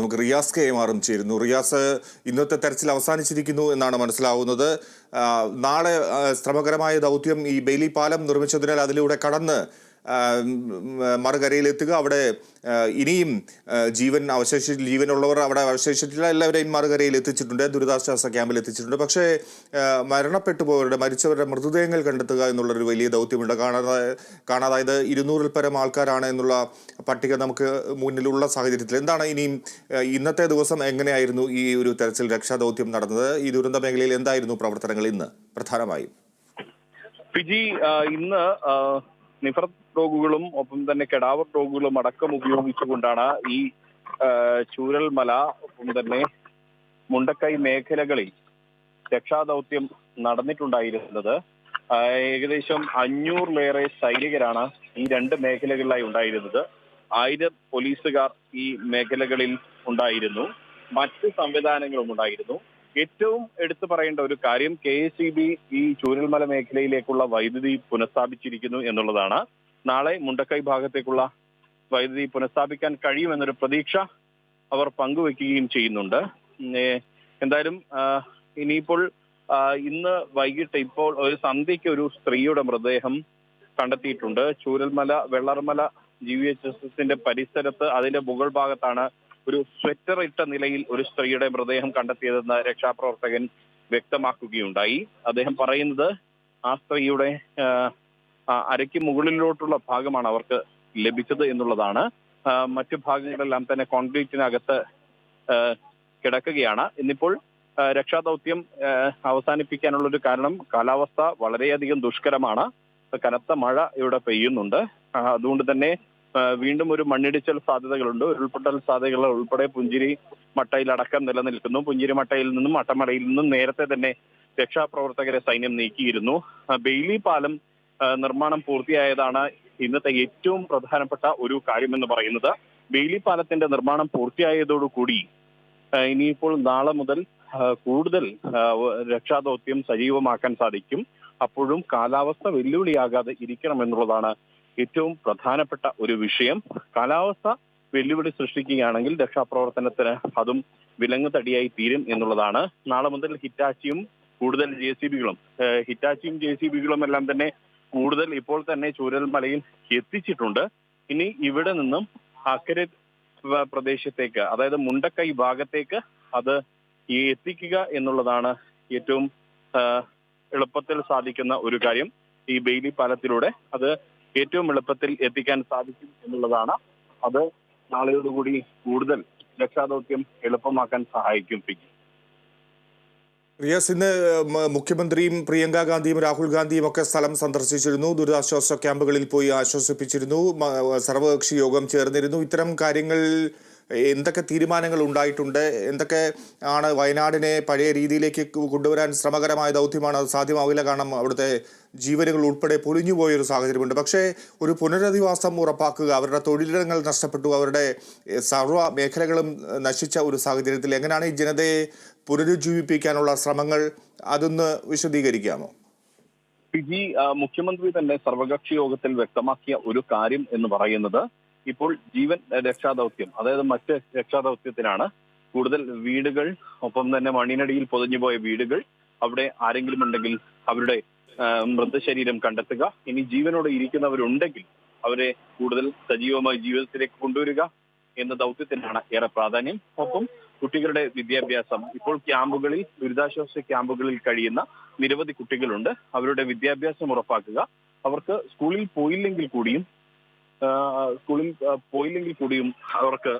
നമുക്ക് റിയാസ് കെ എമാറും ചേരുന്നു. റിയാസ് ഇന്നത്തെ തെരച്ചിൽ അവസാനിച്ചിരിക്കുന്നു എന്നാണ് മനസ്സിലാവുന്നത്. നാളെ ശ്രമകരമായ ദൗത്യം ഈ ബെയിലി പാലം നിർമ്മിച്ചതിനാൽ അതിലൂടെ കടന്ന് മറുകരയിലെത്തുക. അവിടെ ഇനിയും ജീവൻ അവശേഷി ജീവനുള്ളവർ അവിടെ അവശേഷിച്ചിട്ടില്ല. എല്ലാവരെയും മറുകരയിൽ എത്തിച്ചിട്ടുണ്ട്. ദുരിതാശ്വാസ ക്യാമ്പിൽ എത്തിച്ചിട്ടുണ്ട്. പക്ഷേ മരണപ്പെട്ടു പോയവരുടെ മരിച്ചവരുടെ മൃതദേഹങ്ങൾ കണ്ടെത്തുക എന്നുള്ളൊരു വലിയ ദൗത്യമുണ്ട്. കാണാതായ കാണാതായത് ഇരുന്നൂറിൽ പരം ആൾക്കാരാണ് എന്നുള്ള പട്ടിക നമുക്ക് മുന്നിലുള്ള സാഹചര്യത്തിൽ. എന്താണ് ഇനിയും ഇന്നത്തെ ദിവസം എങ്ങനെയായിരുന്നു ഈ ഒരു തെരച്ചിൽ രക്ഷാദൗത്യം നടന്നത്? ഈ ദുരന്ത മേഖലയിൽ എന്തായിരുന്നു പ്രവർത്തനങ്ങൾ ഇന്ന്? പ്രധാനമായും. ഫിജി ഇന്ന് നിഫർ ഡോഗുകളും ഒപ്പം തന്നെ കെടാവർ ഡോഗുകളും അടക്കം ഉപയോഗിച്ചുകൊണ്ടാണ് ഈ ചൂരൽ ചൂരൽമല ഒപ്പം തന്നെ മുണ്ടക്കൈ മേഖലകളിൽ രക്ഷാദൗത്യം നടന്നിട്ടുണ്ടായിരുന്നത്. ഏകദേശം അഞ്ഞൂറിലേറെ സൈനികരാണ് ഈ രണ്ട് മേഖലകളിലായി ഉണ്ടായിരുന്നത്. ആയിരം പോലീസുകാർ ഈ മേഖലകളിൽ ഉണ്ടായിരുന്നു. മറ്റ് സംവിധാനങ്ങളും ഉണ്ടായിരുന്നു. ഏറ്റവും എടുത്തു പറയേണ്ട ഒരു കാര്യം കെ എസ് ഇ ബി ഈ ചൂരൽമല മേഖലയിലേക്കുള്ള വൈദ്യുതി പുനഃസ്ഥാപിച്ചിരിക്കുന്നു എന്നുള്ളതാണ്. നാളെ മുണ്ടക്കൈ ഭാഗത്തേക്കുള്ള വൈദ്യുതി പുനഃസ്ഥാപിക്കാൻ കഴിയുമെന്നൊരു പ്രതീക്ഷ അവർ പങ്കുവെക്കുകയും ചെയ്യുന്നുണ്ട്. എന്തായാലും ഇനിയിപ്പോൾ ഇന്ന് വൈകിട്ട് ഇപ്പോൾ ഒരു സന്ധ്യയ്ക്ക് ഒരു സ്ത്രീയുടെ മൃതദേഹം കണ്ടെത്തിയിട്ടുണ്ട്. Chooralmala Vellarmala G V H S എസിന്റെ പരിസരത്ത് അതിന്റെ മുകൾ ഭാഗത്താണ് ഒരു സ്വെറ്റർ ഇട്ട നിലയിൽ ഒരു സ്ത്രീയുടെ മൃതദേഹം കണ്ടെത്തിയതെന്ന് രക്ഷാപ്രവർത്തകൻ വ്യക്തമാക്കുകയുണ്ടായി. അദ്ദേഹം പറയുന്നത് ആ സ്ത്രീയുടെ അരയ്ക്ക് മുകളിലോട്ടുള്ള ഭാഗമാണ് അവർക്ക് ലഭിച്ചത് എന്നുള്ളതാണ്. മറ്റു ഭാഗങ്ങളെല്ലാം തന്നെ കോൺക്രീറ്റിനകത്ത് കിടക്കുകയാണ്. ഇന്നിപ്പോൾ രക്ഷാദൗത്യം അവസാനിപ്പിക്കാനുള്ള ഒരു കാരണം കാലാവസ്ഥ വളരെയധികം ദുഷ്കരമാണ്. കനത്ത മഴ ഇവിടെ പെയ്യുന്നുണ്ട്. അതുകൊണ്ട് തന്നെ വീണ്ടും ഒരു മണ്ണിടിച്ചൽ സാധ്യതകളുണ്ട്. ഉരുൾപൊട്ടൽ സാധ്യതകൾ ഉൾപ്പെടെ പുഞ്ചിരി മട്ടയിൽ അടക്കം നിലനിൽക്കുന്നു. പുഞ്ചിരി മട്ടയിൽ നിന്നും മട്ടമടയിൽ നിന്നും നേരത്തെ തന്നെ രക്ഷാപ്രവർത്തകരെ സൈന്യം നീക്കിയിരുന്നു. ബെയിലി പാലം നിർമ്മാണം പൂർത്തിയായതാണ് ഇന്നത്തെ ഏറ്റവും പ്രധാനപ്പെട്ട ഒരു കാര്യമെന്ന് പറയുന്നത്. ബെയിലി പാലത്തിന്റെ നിർമ്മാണം പൂർത്തിയായതോടുകൂടി ഇനിയിപ്പോൾ നാളെ മുതൽ കൂടുതൽ രക്ഷാദൗത്യം സജീവമാക്കാൻ സാധിക്കും. അപ്പോഴും കാലാവസ്ഥ വെല്ലുവിളിയാകാതെ ഇരിക്കണം എന്നുള്ളതാണ് ഏറ്റവും പ്രധാനപ്പെട്ട ഒരു വിഷയം. കാലാവസ്ഥ വെല്ലുവിളി സൃഷ്ടിക്കുകയാണെങ്കിൽ രക്ഷാപ്രവർത്തനത്തിന് അതും വിലങ്ങ് തടിയായി തീരും എന്നുള്ളതാണ്. നാളെ മുതൽ ഹിറ്റാച്ചിയും കൂടുതൽ ജെ സി ബികളും ഹിറ്റാച്ചിയും ജെ സി ബികളും എല്ലാം തന്നെ കൂടുതൽ ഇപ്പോൾ തന്നെ ചൂരൽമലയിൽ എത്തിച്ചിട്ടുണ്ട്. ഇനി ഇവിടെ നിന്നും അക്കരെ പ്രദേശത്തേക്ക് അതായത് മുണ്ടക്കൈ ഭാഗത്തേക്ക് അത് എത്തിക്കുക എന്നുള്ളതാണ് ഏറ്റവും എളുപ്പത്തിൽ സാധിക്കുന്ന ഒരു കാര്യം. ഈ ബെയിലി പാലത്തിലൂടെ അത് ഏറ്റവും എളുപ്പത്തിൽ എത്തിക്കാൻ സാധിക്കും എന്നുള്ളതാണ്. അത് നാളെയോടുകൂടി കൂടുതൽ രക്ഷാദൗത്യം എളുപ്പമാക്കാൻ സഹായിക്കും ഫിജി റിയാസ് ഇന്ന് മുഖ്യമന്ത്രിയും പ്രിയങ്ക ഗാന്ധിയും രാഹുൽ ഗാന്ധിയും ഒക്കെ സ്ഥലം സന്ദർശിച്ചിരുന്നു. ദുരിതാശ്വാസ ക്യാമ്പുകളിൽ പോയി ആശ്വസിപ്പിച്ചിരുന്നു. സർവകക്ഷി യോഗം ചേർന്നിരുന്നു. ഇത്തരം കാര്യങ്ങൾ എന്തൊക്കെ തീരുമാനങ്ങൾ ഉണ്ടായിട്ടുണ്ട്? എന്തൊക്കെ ആണ് വയനാടിനെ പഴയ രീതിയിലേക്ക് കൊണ്ടുവരാൻ ശ്രമകരമായ ദൗത്യമാണ്? അത് സാധ്യമാവില്ല. കാരണം അവിടുത്തെ ജീവനുകൾ ഉൾപ്പെടെ പൊലിഞ്ഞു പോയൊരു സാഹചര്യമുണ്ട്. പക്ഷേ ഒരു പുനരധിവാസം ഉറപ്പാക്കുക അവരുടെ തൊഴിലിടങ്ങൾ നഷ്ടപ്പെട്ടു അവരുടെ സർവ മേഖലകളും നശിച്ച ഒരു സാഹചര്യത്തിൽ എങ്ങനെയാണ് ഈ ജനതയെ പുനരുജ്ജീവിപ്പിക്കാനുള്ള ശ്രമങ്ങൾ? അതൊന്ന് വിശദീകരിക്കാമോ? പിജി മുഖ്യമന്ത്രി തന്നെ സർവകക്ഷി യോഗത്തിൽ വ്യക്തമാക്കിയ ഒരു കാര്യം എന്ന് പറയുന്നത് ഇപ്പോൾ ജീവൻ രക്ഷാദൗത്യം അതായത് മറ്റ് രക്ഷാദൗത്യത്തിനാണ് കൂടുതൽ വീടുകൾ ഒപ്പം തന്നെ മണ്ണിനടിയിൽ പൊതിഞ്ഞുപോയ വീടുകൾ അവിടെ ആരെങ്കിലും ഉണ്ടെങ്കിൽ അവരുടെ മൃതശരീരം കണ്ടെത്തുക. ഇനി ജീവനോടെ ഇരിക്കുന്നവരുണ്ടെങ്കിൽ അവരെ കൂടുതൽ സജീവമായി ജീവിതത്തിലേക്ക് കൊണ്ടുവരിക എന്ന ദൗത്യത്തിനാണ് ഏറെ പ്രാധാന്യം. ഒപ്പം കുട്ടികളുടെ വിദ്യാഭ്യാസം ഇപ്പോൾ ക്യാമ്പുകളിൽ ദുരിതാശ്വാസ ക്യാമ്പുകളിൽ കഴിയുന്ന നിരവധി കുട്ടികളുണ്ട്. അവരുടെ വിദ്യാഭ്യാസം ഉറപ്പാക്കുക. അവർക്ക് സ്കൂളിൽ പോയില്ലെങ്കിൽ കൂടിയും സ്കൂളിൽ പോയില്ലെങ്കിൽ കൂടിയും അവർക്ക്